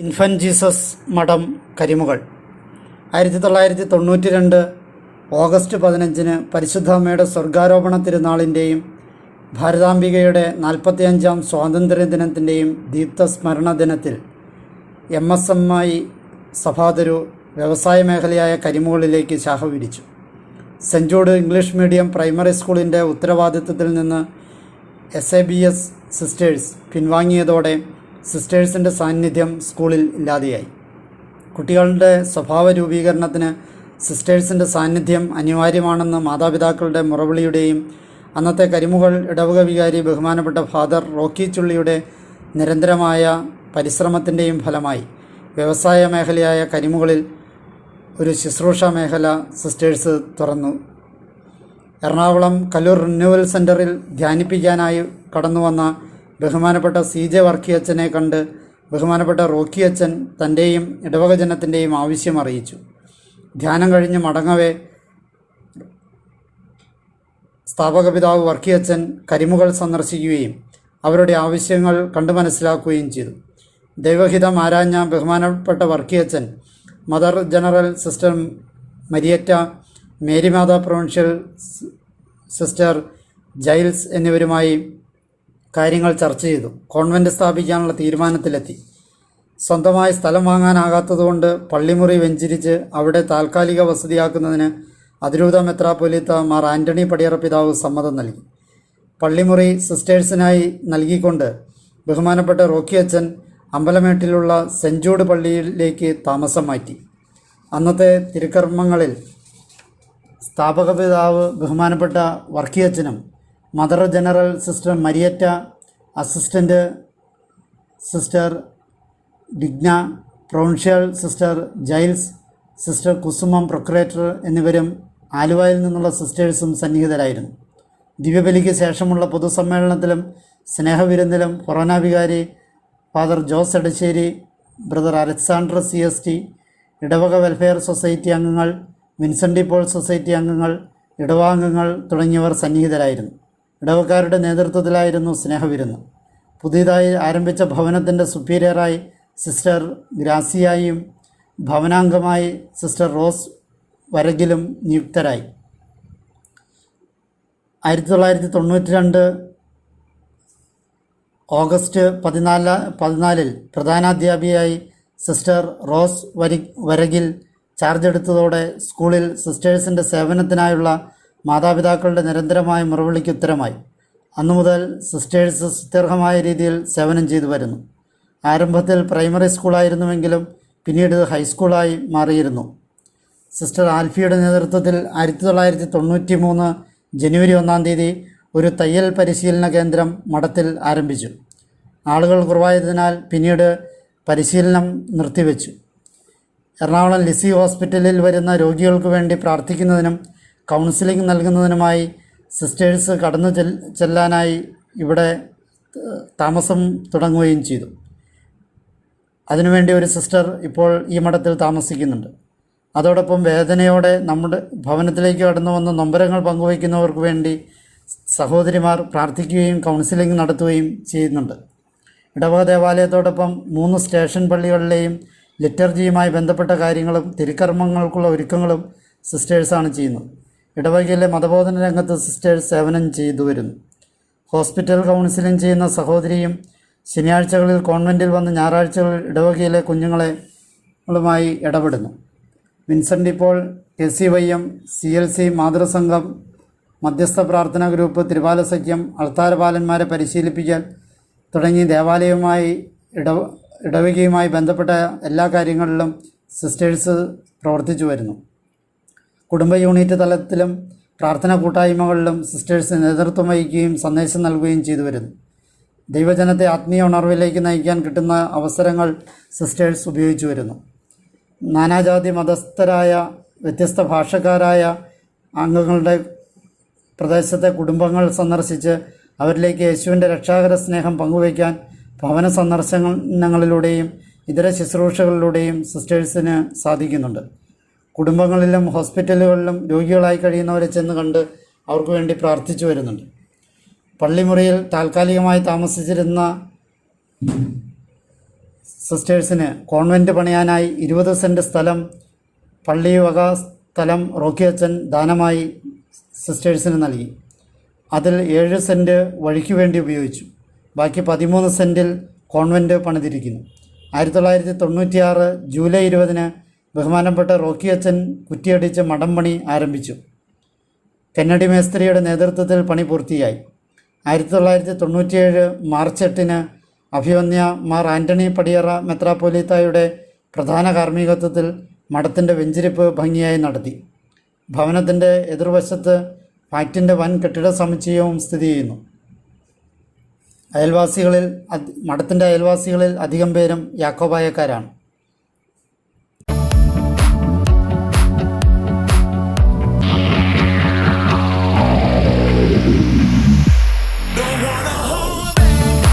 Infant Jesus മഠം കരിമുകൾ. ആയിരത്തി തൊള്ളായിരത്തി തൊണ്ണൂറ്റി രണ്ട് ഓഗസ്റ്റ് പതിനഞ്ചിന് പരിശുദ്ധാമ്മയുടെ സ്വർഗാരോപണ തിരുനാളിന്റെയും ഭാരതാംബികയുടെ നാൽപ്പത്തിയഞ്ചാം സ്വാതന്ത്ര്യ ദിനത്തിന്റെയും ദീപ്തസ്മരണ ദിനത്തിൽ എം എസ് എം ഐ സഭാതരു വ്യവസായ മേഖലയായ കരിമുകളിലേക്ക് ശാഖ വിരിച്ചു. ജൂഡ് ഇംഗ്ലീഷ് മീഡിയം പ്രൈമറി സ്കൂളിന്റെ ഉത്തരവാദിത്വത്തിൽ നിന്ന് S A B S sisters പിൻവാങ്ങിയതോടെ സിസ്റ്റേഴ്സിന്റെ സാന്നിധ്യം സ്കൂളിൽ ഇല്ലാതെയായി. കുട്ടികളുടെ സ്വഭാവ രൂപീകരണത്തിന് സിസ്റ്റേഴ്സിന്റെ സാന്നിധ്യം അനിവാര്യമാണെന്ന് മാതാപിതാക്കളുടെ മുറവിളിയുടെയും അന്നത്തെ കരിമുകൾ ഇടവക വികാരി ബഹുമാനപ്പെട്ട ഫാദർ റോക്കി ചുള്ളിയുടെ നിരന്തരമായ പരിശ്രമത്തിന്റെയും ഫലമായി വ്യവസായ മേഖലയായ കരിമുകളിൽ ഒരു ശുശ്രൂഷ മേഖല സിസ്റ്റേഴ്സ് തുറന്നു. എറണാകുളം കല്ലൂർ റിന്യൂവൽ സെന്ററിൽ ധ്യാനിപ്പിക്കാനായി കടന്നു വന്ന ബഹുമാനപ്പെട്ട സി ജെ വർക്കിയച്ചനെ കണ്ട് ബഹുമാനപ്പെട്ട റോക്കി അച്ഛൻ തന്റെയും ഇടവക ജനത്തിന്റെയും ആവശ്യം അറിയിച്ചു. ധ്യാനം കഴിഞ്ഞ് മടങ്ങവേ സ്ഥാപക പിതാവ് വർക്കിയച്ചൻ കരിമുകൾ സന്ദർശിക്കുകയും അവരുടെ ആവശ്യങ്ങൾ കണ്ടു മനസ്സിലാക്കുകയും ചെയ്തു. ദൈവഹിതം ആരാഞ്ഞ ബഹുമാനപ്പെട്ട വർക്കിയച്ചൻ mother general sister Marietta Marymatha provincial sister Giles എന്നിവരുമായി കാര്യങ്ങൾ ചർച്ച ചെയ്തു. കോൺവെന്റ് സ്ഥാപിക്കാനുള്ള തീരുമാനത്തിലെത്തി. സ്വന്തമായി സ്ഥലം വാങ്ങാനാകാത്തതുകൊണ്ട് പള്ളിമുറി വെഞ്ചിരിച്ച് അവിടെ താൽക്കാലിക വസതിയാക്കുന്നതിന് അതിരൂത മെത്രാപ്പൊലീത്ത മാർ ആന്റണി പടിയറ പിതാവ് സമ്മതം നൽകി. പള്ളിമുറി സിസ്റ്റേഴ്സിനായി നൽകിക്കൊണ്ട് ബഹുമാനപ്പെട്ട റോക്കി അച്ഛൻ അമ്പലമേട്ടിലുള്ള സെഞ്ചൂട് പള്ളിയിലേക്ക് താമസം മാറ്റി. അന്നത്തെ തിരുക്കർമ്മങ്ങളിൽ സ്ഥാപക പിതാവ് ബഹുമാനപ്പെട്ട വർക്കിയച്ചനും mother general sister Marietta assistant sister Digna provincial sister Giles sister Kusumam procurator എന്നിവരും ആലുവയിൽ നിന്നുള്ള സിസ്റ്റേഴ്സും സന്നിഹിതരായിരുന്നു. ദിവ്യബലിക്ക് ശേഷമുള്ള പൊതുസമ്മേളനത്തിലും സ്നേഹവിരുന്നിലും വികാരി father Jose Edassery brother Alexander C S T ഇടവക വെൽഫെയർ സൊസൈറ്റി അംഗങ്ങൾ വിൻസെന്റ് പോൾ സൊസൈറ്റി അംഗങ്ങൾ ഇടവാംഗങ്ങൾ തുടങ്ങിയവർ സന്നിഹിതരായിരുന്നു. ഇടവക്കാരുടെ നേതൃത്വത്തിലായിരുന്നു സ്നേഹവിരുന്ന്. പുതിയതായി ആരംഭിച്ച ഭവനത്തിന്റെ സുപ്പീരിയറായി സിസ്റ്റർ ഗ്രാസിയായും ഭവനാംഗമായി സിസ്റ്റർ റോസ് വരകിലും നിയുക്തരായി. ആയിരത്തി തൊള്ളായിരത്തി തൊണ്ണൂറ്റി രണ്ട് ഓഗസ്റ്റ് പതിനാല് പതിനാലിൽ പ്രധാനാധ്യാപികയായി സിസ്റ്റർ റോസ് വരി വരകിൽ ചാർജ് എടുത്തതോടെ സ്കൂളിൽ സിസ്റ്റേഴ്സിന്റെ സേവനത്തിനായുള്ള മാതാപിതാക്കളുടെ നിരന്തരമായ മുറവിളിക്ക് ഉത്തരമായി. അന്നു മുതൽ സിസ്റ്റേഴ്സ് സുത്യർഹമായ രീതിയിൽ സേവനം ചെയ്തു വരുന്നു. ആരംഭത്തിൽ പ്രൈമറി സ്കൂളായിരുന്നുവെങ്കിലും പിന്നീട് ഹൈസ്കൂളായി മാറിയിരുന്നു. സിസ്റ്റർ ആൽഫിയുടെ നേതൃത്വത്തിൽ ആയിരത്തി തൊള്ളായിരത്തി തൊണ്ണൂറ്റി മൂന്ന് ജനുവരി ഒന്നാം തീയതി ഒരു തയ്യൽ പരിശീലന കേന്ദ്രം മഠത്തിൽ ആരംഭിച്ചു. ആളുകൾ കുറവായതിനാൽ പിന്നീട് പരിശീലനം നിർത്തിവെച്ചു. എറണാകുളം ലിസി ഹോസ്പിറ്റലിൽ വരുന്ന രോഗികൾക്ക് വേണ്ടി പ്രാർത്ഥിക്കുന്നതിനും കൗൺസിലിംഗ് നൽകുന്നതിനുമായി സിസ്റ്റേഴ്സ് കടന്നു ചെല്ലാനായി ഇവിടെ താമസം തുടങ്ങുകയും ചെയ്തു. അതിനുവേണ്ടി ഒരു സിസ്റ്റർ ഇപ്പോൾ ഈ മഠത്തിൽ താമസിക്കുന്നുണ്ട്. അതോടൊപ്പം വേദനയോടെ നമ്മുടെ ഭവനത്തിലേക്ക് കടന്നു വന്ന നൊമ്പരങ്ങൾ പങ്കുവയ്ക്കുന്നവർക്ക് വേണ്ടി സഹോദരിമാർ പ്രാർത്ഥിക്കുകയും കൗൺസിലിംഗ് നടത്തുകയും ചെയ്യുന്നുണ്ട്. ഇടവക ദേവാലയത്തോടൊപ്പം മൂന്ന് സ്റ്റേഷൻ പള്ളികളിലെയും ലിറ്റർജിയുമായി ബന്ധപ്പെട്ട കാര്യങ്ങളും തിരുക്കർമ്മങ്ങൾക്കുള്ള ഒരുക്കങ്ങളും സിസ്റ്റേഴ്സാണ് ചെയ്യുന്നത്. ഇടവകയിലെ മതബോധന രംഗത്ത് സിസ്റ്റേഴ്സ് സേവനം ചെയ്തു വരുന്നു. ഹോസ്പിറ്റൽ കൗൺസിലിംഗ് ചെയ്യുന്ന സഹോദരിയും ശനിയാഴ്ചകളിൽ കോൺവെന്റിൽ വന്ന് ഞായറാഴ്ചകളിൽ ഇടവകയിലെ കുഞ്ഞുങ്ങളെ ങ്ങളുമായി ഇടപെടുന്നു. വിൻസെന്റ് ഇപ്പോൾ K C Y M C L C മാതൃസംഘം മധ്യസ്ഥ പ്രാർത്ഥനാ ഗ്രൂപ്പ് തിരുവാല സഖ്യം അൾത്താരപാലന്മാരെ പരിശീലിപ്പിക്കാൻ തുടങ്ങി ദേവാലയവുമായി ഇടവ ഇടവകയുമായി ബന്ധപ്പെട്ട എല്ലാ കാര്യങ്ങളിലും സിസ്റ്റേഴ്സ് പ്രവർത്തിച്ചു വരുന്നു. കുടുംബ യൂണിറ്റ് തലത്തിലും പ്രാർത്ഥനാ കൂട്ടായ്മകളിലും സിസ്റ്റേഴ്സ് നേതൃത്വം വഹിക്കുകയും സന്ദേശം നൽകുകയും ചെയ്തു വരുന്നു. ദൈവജനത്തെ ആത്മീയ ഉണർവിലേക്ക് നയിക്കാൻ കിട്ടുന്ന അവസരങ്ങൾ സിസ്റ്റേഴ്സ് ഉപയോഗിച്ചു വരുന്നു. നാനാജാതി മതസ്ഥരായ വ്യത്യസ്ത ഭാഷക്കാരായ അംഗങ്ങളുടെ പ്രദേശത്തെ കുടുംബങ്ങൾ സന്ദർശിച്ച് അവരിലേക്ക് യേശുവിന്റെ രക്ഷാകര സ്നേഹം പങ്കുവയ്ക്കാൻ ഭവന സന്ദർശനങ്ങളിലൂടെയും ഇതര ശുശ്രൂഷകളിലൂടെയും സിസ്റ്റേഴ്സിന് സാധിക്കുന്നുണ്ട്. കുടുംബങ്ങളിലും ഹോസ്പിറ്റലുകളിലും രോഗികളായി കഴിയുന്നവരെ ചെന്ന് കണ്ട് അവർക്ക് വേണ്ടി പ്രാർത്ഥിച്ചു വരുന്നുണ്ട്. പള്ളിമുറിയിൽ താൽക്കാലികമായി താമസിച്ചിരുന്ന സിസ്റ്റേഴ്സിന് കോൺവെന്റ് പണിയാനായി ഇരുപത് സെന്റ് സ്ഥലം പള്ളി വക സ്ഥലം റോക്കി അച്ഛൻ ദാനമായി സിസ്റ്റേഴ്സിന് നൽകി. അതിൽ ഏഴ് സെന്റ് വഴിക്ക് വേണ്ടി ഉപയോഗിച്ചു. ബാക്കി പതിമൂന്ന് സെന്റിൽ കോൺവെന്റ് പണിതിരിക്കുന്നു. ആയിരത്തി തൊള്ളായിരത്തി തൊണ്ണൂറ്റിയാറ് ജൂലൈ ഇരുപതിന് ബഹുമാനപ്പെട്ട റോക്കി അച്ഛൻ കുറ്റിയടിച്ച് മടംപണി ആരംഭിച്ചു. കന്നഡി മേസ്ത്രിയുടെ നേതൃത്വത്തിൽ പണി പൂർത്തിയായി. ആയിരത്തി തൊള്ളായിരത്തി തൊണ്ണൂറ്റിയേഴ് മാർച്ച് എട്ടിന് അഭിവന്യ മാർ ആന്റണി പടിയറ മെത്രാപ്പോലീത്തായുടെ പ്രധാന കാർമ്മികത്വത്തിൽ മഠത്തിന്റെ വെഞ്ചിരിപ്പ് ഭംഗിയായി നടത്തി. ഭവനത്തിന്റെ എതിർവശത്ത് ഫാക്റ്റിന്റെ വൻ കെട്ടിട സമുച്ചയവും സ്ഥിതി ചെയ്യുന്നു. അയൽവാസികളിൽ മഠത്തിന്റെ അയൽവാസികളിൽ അധികം പേരും യാക്കോബായക്കാരാണ്.